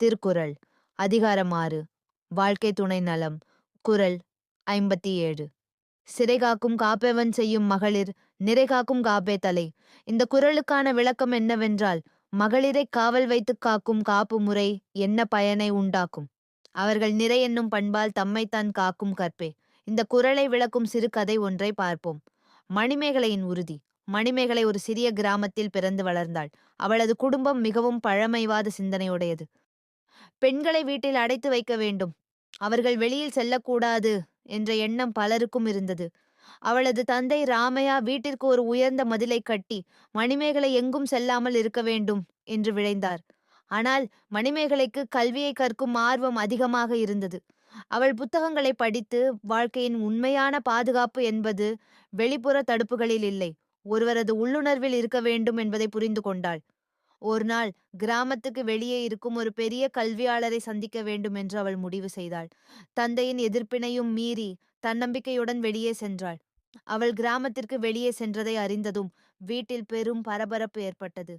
திருக்குறள். அதிகாரம் ஆறு. வாழ்க்கை துணை நலம் குரல் ஐம்பத்தி ஏழு சிறை காக்கும் காப்பேவன் செய்யும் மகளிர் நிறை காக்கும் காப்பே தலை. இந்த குறளுக்கான விளக்கம் என்னவென்றால் மகளிரை காவல் வைத்து காக்கும் காப்பு முறை என்ன பயனை உண்டாக்கும்? அவர்கள் நிறை என்னும் பண்பால் தம்மைத்தான் காக்கும் கற்பே. இந்த குறளை விளக்கும் சிறுகதை ஒன்றை பார்ப்போம். மணிமேகலையின் உறுதி. மணிமேகலை ஒரு சிறிய கிராமத்தில் பிறந்து வளர்ந்தாள். அவளது குடும்பம் மிகவும் பழமைவாத சிந்தனையுடையது. பெண்களை வீட்டில் அடைத்து வைக்க வேண்டும். அவர்கள் வெளியில் செல்லக்கூடாது என்ற எண்ணம் பலருக்கும் இருந்தது. அவளது தந்தை ராமையா வீட்டிற்கு ஒரு உயர்ந்த மதிலை கட்டி மணிமேகலை எங்கும் செல்லாமல் இருக்க வேண்டும் என்று விழைந்தார். ஆனால் மணிமேகலைக்கு கல்வியை கற்கும் ஆர்வம் அதிகமாக இருந்தது. அவள் புத்தகங்களை படித்து வாழ்க்கையின் உண்மையான பாதுகாப்பு என்பது வெளிப்புற தடுப்புகளில் இல்லை ஒருவரது உள்ளுணர்வில் இருக்க வேண்டும் என்பதை புரிந்து கொண்டாள். ஒரு நாள் கிராமத்துக்கு வெளியே இருக்கும் ஒரு பெரிய கல்வியாளரை சந்திக்க வேண்டும் என்று அவள் முடிவு செய்தாள். தந்தையின் எதிர்ப்பினையும் மீறி தன்னம்பிக்கையுடன் வெளியே சென்றாள். அவள் கிராமத்திற்கு வெளியே சென்றதை அறிந்ததும் வீட்டில் பெரும் பரபரப்பு ஏற்பட்டது.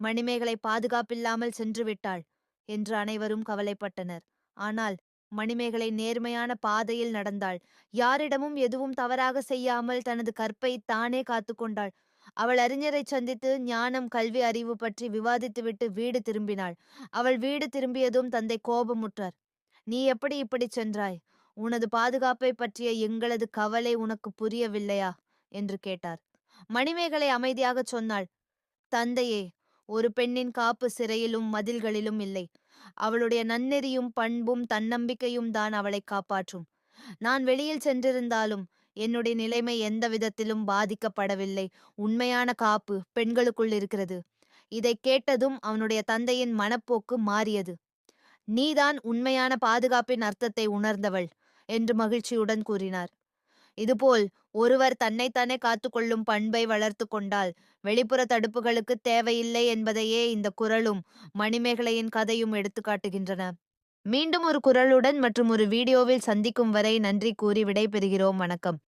மணிமேகலை பாதுகாப்பில்லாமல் சென்று விட்டாள் என்று அனைவரும் கவலைப்பட்டனர். ஆனால் மணிமேகலை நேர்மையான பாதையில் நடந்தாள். யாரிடமும் எதுவும் தவறாக செய்யாமல் தனது கற்பை தானே காத்துக்கொண்டாள் அவள் அறிஞரை சந்தித்து ஞானம் கல்வி அறிவு பற்றி விவாதித்துவிட்டு வீடு திரும்பினாள். அவள் வீடு திரும்பியதும் தந்தை கோபமுற்றார். நீ எப்படி இப்படி சென்றாய்? உனது பாதுகாப்பை பற்றிய எங்களது கவலை உனக்கு புரியவில்லையா என்று கேட்டார். மணிமேகலை அமைதியாக சொன்னாள். தந்தையே ஒரு பெண்ணின் காப்பு சிறையிலும் மதில்களிலும் இல்லை. அவளுடைய நன்னெறியும் பண்பும் தன்னம்பிக்கையும் தான் அவளை காப்பாற்றும். நான் வெளியில் சென்றிருந்தாலும் என்னுடைய நிலைமை எந்த விதத்திலும் பாதிக்கப்படவில்லை. உண்மையான காப்பு பெண்களுக்குள் இருக்கிறது. இதை கேட்டதும் அவனுடைய தந்தையின் மனப்போக்கு மாறியது. நீதான் உண்மையான பாதுகாப்பின் அர்த்தத்தை உணர்ந்தவள் என்று மகிழ்ச்சியுடன் கூறினார். இதுபோல் ஒருவர் தன்னைத்தானே காத்துக்கொள்ளும் பண்பை வளர்த்து கொண்டால் வெளிப்புற தடுப்புகளுக்கு தேவையில்லை என்பதையே இந்த குரலும் மணிமேகலையின் கதையும் எடுத்து காட்டுகின்றன. மீண்டும் ஒரு குரலுடன் மற்றும் ஒரு வீடியோவில் சந்திக்கும் வரை நன்றி கூறி விடைபெறுகிறோம். வணக்கம்.